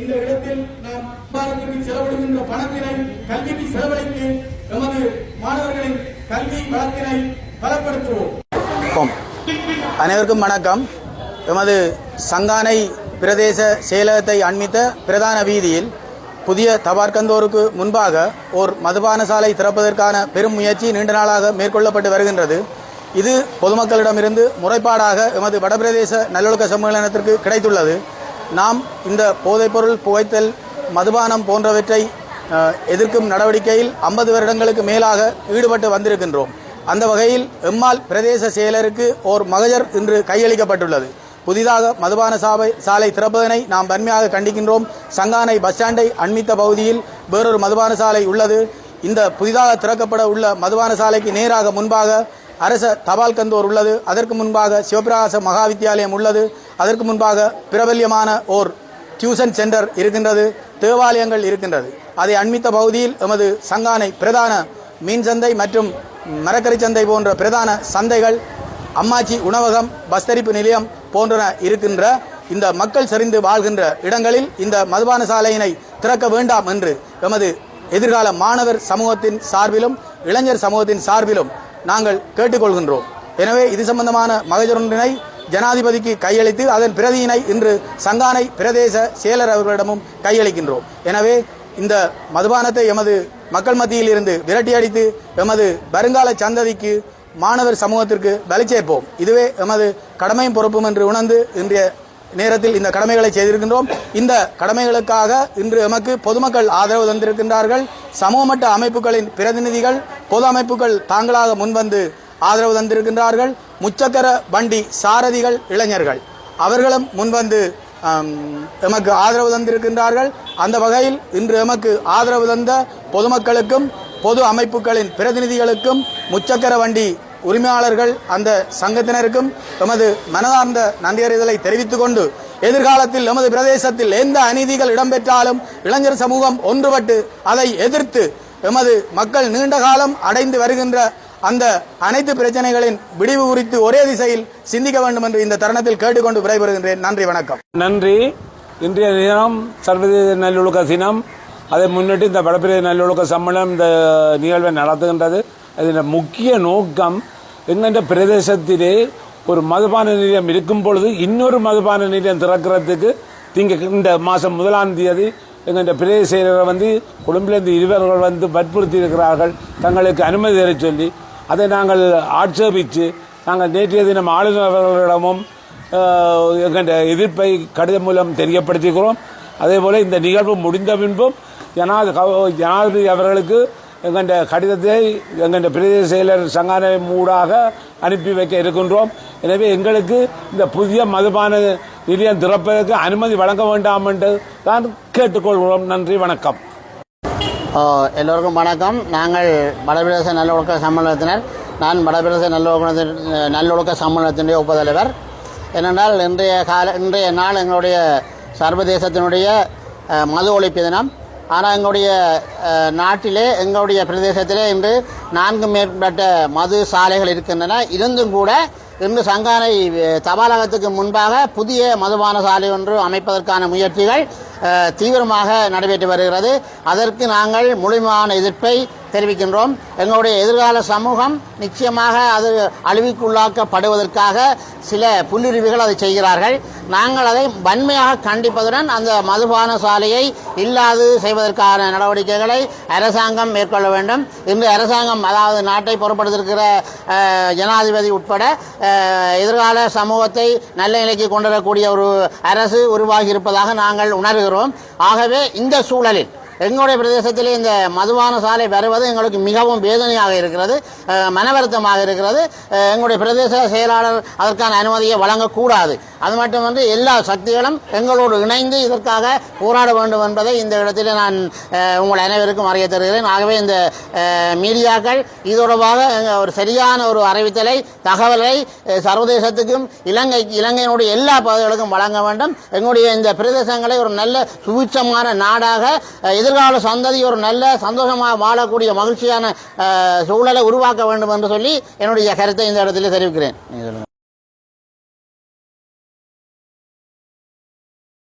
இந்த இடத்தில் நாம் பணத்தினை கல்விக்கு செலவழித்து நமது மாணவர்களின் கல்வி வளத்தினை பலப்படுத்துவோம் அனைவருக்கும் வணக்கம். எமது சங்கானை பிரதேச செயலகத்தை அண்மித்த பிரதான வீதியில் புதிய தபார்கந்தோருக்கு முன்பாக ஓர் மதுபான சாலை திறப்பதற்கான பெரும் முயற்சி நீண்ட நாளாக மேற்கொள்ளப்பட்டு வருகின்றது. இது பொதுமக்களிடமிருந்து முறைப்பாடாக எமது வடபிரதேச நல்லொழுக்க சம்மேளனத்திற்கு கிடைத்துள்ளது. நாம் இந்த போதைப்பொருள் புகைத்தல் மதுபானம் போன்றவற்றை எதிர்க்கும் நடவடிக்கையில் ஐம்பது வருடங்களுக்கு மேலாக ஈடுபட்டு வந்திருக்கின்றோம். அந்த வகையில் எம்மால் பிரதேச செயலருக்கு ஓர் மகஜர் இன்று கையளிக்கப்பட்டுள்ளது. புதிதாக மதுபான சாலை சாலை திறப்பதனை நாம் வன்மையாக கண்டிக்கின்றோம். சங்கானை பஸ் ஸ்டாண்டை அண்மித்த பகுதியில் வேறொரு மதுபான சாலை உள்ளது. இந்த புதிதாக திறக்கப்பட உள்ள மதுபான சாலைக்கு நேராக முன்பாக அரச தபால் கந்தோர் உள்ளது. அதற்கு முன்பாக சிவபிரகாச மகா வித்தியாலயம் உள்ளது. அதற்கு முன்பாக பிரபல்யமான ஓர் டியூஷன் சென்டர் இருக்கின்றது. தேவாலயங்கள் இருக்கின்றது. அதை அண்மித்த பகுதியில் எமது சங்கானை பிரதான மீன் சந்தை மற்றும் மரக்கறி சந்தை போன்ற பிரதான சந்தைகள் அம்மாச்சி உணவகம் பஸ் தரிப்பு நிலையம் போன்றன இருக்கின்ற இந்த மக்கள் சரிந்து வாழ்கின்ற இடங்களில் இந்த மதுபான சாலையினை திறக்க வேண்டாம் என்று எமது எதிர்கால மாணவர் சமூகத்தின் சார்பிலும் இளைஞர் சமூகத்தின் சார்பிலும் நாங்கள் கேட்டுக்கொள்கின்றோம். எனவே இது சம்பந்தமான மகஜரொன்றினை ஜனாதிபதிக்கு கையளித்து அதன் பிரதியினை இன்று சங்கானை பிரதேச செயலர் அவர்களிடமும் கையளிக்கின்றோம். எனவே இந்த மதுபானத்தை எமது மக்கள் மத்தியில் இருந்து விரட்டியடித்து எமது வருங்கால சந்ததிக்கு மாணவர் சமூகத்திற்கு வலிச்சேர்ப்போம் இதுவே எமது கடமையும் பொறுப்பும் என்று உணர்ந்து இன்றைய நேரத்தில் இந்த கடமைகளை செய்திருக்கின்றோம். இந்த கடமைகளுக்காக இன்று எமக்கு பொதுமக்கள் ஆதரவு தந்திருக்கின்றார்கள். சமூக மட்ட அமைப்புகளின் பிரதிநிதிகள் பொது அமைப்புகள் தாங்களாக முன்வந்து ஆதரவு தந்திருக்கின்றார்கள். முச்சக்கர வண்டி சாரதிகள் இளைஞர்கள் அவர்களும் முன்வந்து எமக்கு ஆதரவு தந்திருக்கின்றார்கள். அந்த வகையில் இன்று எமக்கு ஆதரவு தந்த பொதுமக்களுக்கும் பொது அமைப்புகளின் பிரதிநிதிகளுக்கும் முச்சக்கர வண்டி உரிமையாளர்கள் அந்த சங்கத்தினருக்கும் எமது மனதார்ந்த நன்றியறிதலை தெரிவித்துக் கொண்டு எதிர்காலத்தில் எமது பிரதேசத்தில் எந்த அநீதிகள் இடம்பெற்றாலும் இளைஞர் சமூகம் ஒன்றுபட்டு அதை எதிர்த்து எமது மக்கள் நீண்ட காலம் அடைந்து வருகின்ற அந்த அனைத்து பிரச்சனைகளின் விடிவு குறித்து ஒரே திசையில் சிந்திக்க வேண்டும் என்று இந்த தருணத்தில் கேட்டுக்கொண்டு விடைபெறுகின்றேன். நன்றி வணக்கம். நன்றி. இன்றைய தினம் சர்வதேச நல்லொழுக்க தினம். அதை முன்னிட்டு இந்த வடபிரதேச நல்லொழுக்க சம்மேளனம் இந்த நிகழ்வை நடத்துகின்றது. அதன் முக்கிய நோக்கம் எங்கென்ற பிரதேசத்திலே ஒரு மதுபான நிலையம் இருக்கும் பொழுது இன்னொரு மதுபான நிலையம் திறக்கிறதுக்கு திங்க இந்த மாதம் முதலாம் தேதி எங்கள் பிரதேச செயலரை வந்து கொழும்பிலிருந்து இருவர்கள் வந்து வற்புறுத்தி இருக்கிறார்கள் தங்களுக்கு அனுமதி தரச் சொல்லி அதை நாங்கள் ஆட்சேபித்து நாங்கள் நேற்றைய தினம் ஆளுநர்களிடமும் எங்கள் எதிர்ப்பை கடிதம் மூலம் தெரியப்படுத்திக்கிறோம். அதே போல் இந்த நிகழ்வு முடிந்த பின்பும் ஜனாதி ஜனாதிபதி அவர்களுக்கு எங்கள் கடிதத்தை எங்கள் பிரதேச செயலர் சங்கான மூடாக அனுப்பி வைக்க இருக்கின்றோம். எனவே எங்களுக்கு இந்த புதிய மதுபான நிலையம் திறப்பதற்கு அனுமதி வழங்க வேண்டாம் என்று தான் கேட்டுக்கொள்கிறோம். நன்றி வணக்கம். எல்லோருக்கும் வணக்கம். நாங்கள் வடபிரதேச நல்லொழுக்க சம்மேளனத்தினர் நான் வடபிரதேச நல்லொழுக்க நல்லொழுக்க சம்மேளனத்தினுடைய உபதலைவர். ஏனென்றால் இன்றைய கால இன்றைய நாள் எங்களுடைய சர்வதேசத்தினுடைய மது ஒழிப்பு தினம். ஆனால் எங்களுடைய நாட்டிலே எங்களுடைய பிரதேசத்திலே இன்று நான்கு மேற்பட்ட மது சாலைகள் இருக்கின்றன. இருந்தும் கூட இன்று சங்கானை தபாலகத்துக்கு முன்பாக புதிய மதுபான சாலை ஒன்று அமைப்பதற்கான முயற்சிகள் தீவிரமாக நடைபெற்று வருகிறது. அதற்கு நாங்கள் முழுமையான எதிர்ப்பை தெரிவிக்கின்றோம். எங்களுடைய எதிர்கால சமூகம் நிச்சயமாக அது அழிவுக்குள்ளாக்கப்படுவதற்காக சில புல்லுருவிகள் அதை செய்கிறார்கள். நாங்கள் அதை வன்மையாக கண்டிப்பதுடன் அந்த மதுபான சாலையை இல்லாது செய்வதற்கான நடவடிக்கைகளை அரசாங்கம் மேற்கொள்ள வேண்டும். இன்று அரசாங்கம் அதாவது நாட்டை பொறுப்படுத்திருக்கிற ஜனாதிபதி உட்பட எதிர்கால சமூகத்தை நல்ல நிலைக்கு கொண்டு வரக்கூடிய ஒரு அரசு உருவாகி இருப்பதாக நாங்கள் உணர்கிறோம். ஆகவே இந்த சூழலில் எங்களுடைய பிரதேசத்திலே இந்த மதுபான சாலை வருவது எங்களுக்கு மிகவும் வேதனையாக இருக்கிறது மனவருத்தமாக இருக்கிறது. எங்களுடைய பிரதேச செயலாளர் அதற்கான அனுமதியை வழங்கக்கூடாது. அது மட்டுமன்றி எல்லா சக்திகளும் எங்களோடு இணைந்து இதற்காக போராட வேண்டும் என்பதை இந்த இடத்தில் நான் உங்கள் அனைவருக்கும் அறிய தருகிறேன். ஆகவே இந்த மீடியாக்கள் இது தொடர்பாக ஒரு சரியான ஒரு அறிவித்தலை தகவலை சர்வதேசத்துக்கும் இலங்கை இலங்கையினுடைய எல்லா பகுதிகளுக்கும் வழங்க வேண்டும். எங்களுடைய இந்த பிரதேசங்களை ஒரு நல்ல சுபிட்சமான நாடாக எதிர் எதிர்கால சந்ததி ஒரு நல்ல சந்தோஷமாக வாழக்கூடிய மகிழ்ச்சியான சூழலை உருவாக்க வேண்டும் என்று சொல்லி என்னுடைய கருத்தை இந்த இடத்துல தெரிவிக்கிறேன் நீங்க சொல்லுங்க.